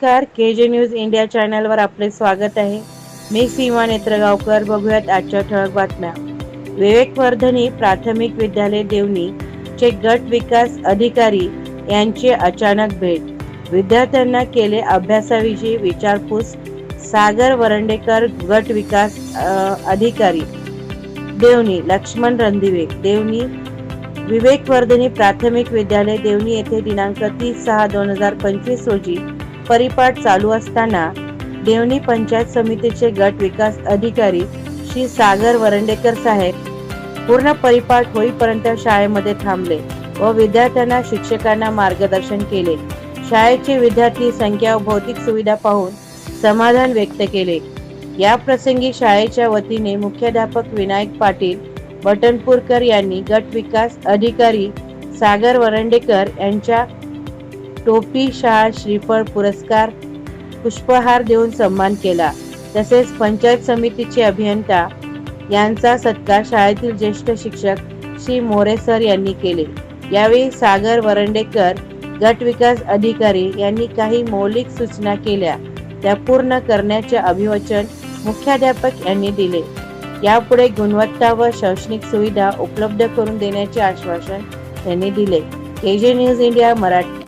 नमस्कार के जे news India चॅनलवर आपले स्वागत आहे. मी सीमा नेत्रगावकर बघूयात आजच्या ठळक बातम्या. विवेकवर्धनी प्राथमिक विद्यालय देवणी चे गट विकास अधिकारी यांची अचानक भेट. विद्यार्थ्यांना केले अभ्यासाविषयी विचारपूस सागर वरंडेकर गट विकास अधिकारी. देवणी लक्ष्मण रणदिवे देवणी विवेकवर्धनी प्राथमिक विद्यालय देवणी येथे दिनांक तीस सहा दोन हजार पंचवीस रोजी परिपाठ चालू असताना देवणी पंचायत समितीचे गट विकास अधिकारी श्री सागर वरंडेकर साहेब पूर्ण परिपाठ होईपर्यंत शाळेमध्ये थांबले व विद्यार्थ्यांना शिक्षकांना मार्गदर्शन केले. शाळेचे विद्यार्थी संख्या व भौतिक सुविधा पाहून समाधान व्यक्त केले. या प्रसंगी शाळेच्या वतीने मुख्याध्यापक विनायक पाटील बटनपूरकर यांनी गट विकास अधिकारी सागर वरंडेकर यांच्या टोपी शाळा श्रीफळ पुरस्कार पुष्पहार देऊन सन्मान केला. तसेच पंचायत समितीचे अभियंता यांचा सत्कार शाळेतील ज्येष्ठ शिक्षक श्री मोरे सर यांनी केले. यावेळी सागर वरंडेकर गट विकास अधिकारी यांनी काही मौलिक सूचना केल्या. त्या पूर्ण करण्याचे अभिवचन मुख्याध्यापक यांनी दिले. यापुढे गुणवत्ता व शैक्षणिक सुविधा उपलब्ध करून देण्याचे आश्वासन त्यांनी दिले. KJ news India Marathi.